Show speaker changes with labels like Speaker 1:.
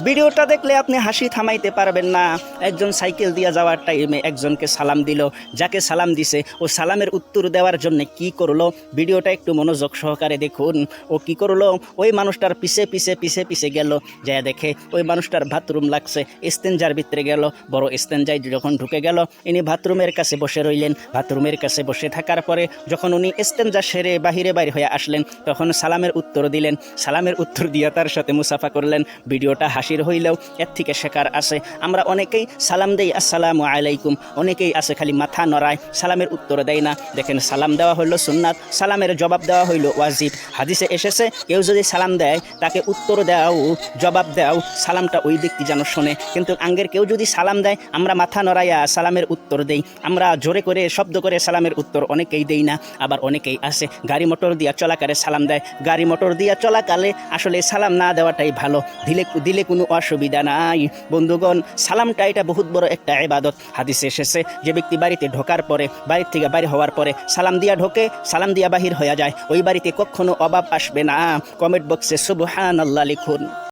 Speaker 1: ভিডিওটা দেখলে আপনি হাসি থামাইতে পারবেন না। একজন সাইকেল দিয়ে যাওয়ার টাইমে একজনকে সালাম দিল। যাকে সালাম দিছে, ও সালামের উত্তর দেওয়ার জন্য কি করল? ভিডিওটা একটু মনোযোগ সহকারে দেখুন। ও কি করল? ওই মানুষটার পিছে পিছে পিছে পিছে গেল। যা দেখে ওই মানুষটার বাথরুম লাগছে। স্টেঞ্জার ভিতরে গেল। বড় স্টেঞ্জাই যখন ঢুকে গেল, ইনি বাথরুমের কাছে বসে রইলেন। বাথরুমের কাছে বসে থাকার পরে যখন উনি স্টেঞ্জা সেরে বাহিরে বাইরে হয়ে আসলেন, তখন সালামের উত্তর দিলেন। সালামের উত্তর দিয়ে তার সাথে মুসাফা করলেন। ভিডিওটা হাসির হইলেও এর থেকে শেখার আছে। আমরা অনেকেই সালাম দেই, আসসালামু আলাইকুম। অনেকেই আছে খালি মাথা নড়ায়, সালামের উত্তর দেয় না। দেখেন, সালাম দেওয়া হইল সুন্নাত, সালামের জবাব দেওয়া হইল ওয়াজিব। হাদিসে এসেছে, কেউ যদি সালাম দেয়, তাকে উত্তর দাও, জবাব দাও, সালামটা ওই ব্যক্তি যেন শোনে। কিন্তু আঙ্গের কেউ যদি সালাম দেয়, আমরা মাথা নড়াইয়া সালামের উত্তর দেই। আমরা জোরে করে, শব্দ করে সালামের উত্তর অনেকেই দেই না, আবার অনেকেই আসে গাড়ি মোটর দিয়া চলাকালে সালাম দেয়। গাড়ি মোটর দিয়া চলাকালে আসলে সালাম না দেওয়াটাই ভালো। দিলে দিলে কোনো অসুবিধা নাই। বন্ধুগণ, সালামটা এটা বহুত বড় একটা এবাদত হাদিসে এসেছে যে ব্যক্তি বাড়িতে ঢোকার পরে, বাড়ির থেকে বাইরে হওয়ার পরে সালাম দিয়া ঢোকে, সালাম দিয়া বাহির হয়ে যায়। ওই বাড়িতে কখনো অভাব আসবে না। কমেন্ট বক্সে সুবহান আল্লাহ লিখুন।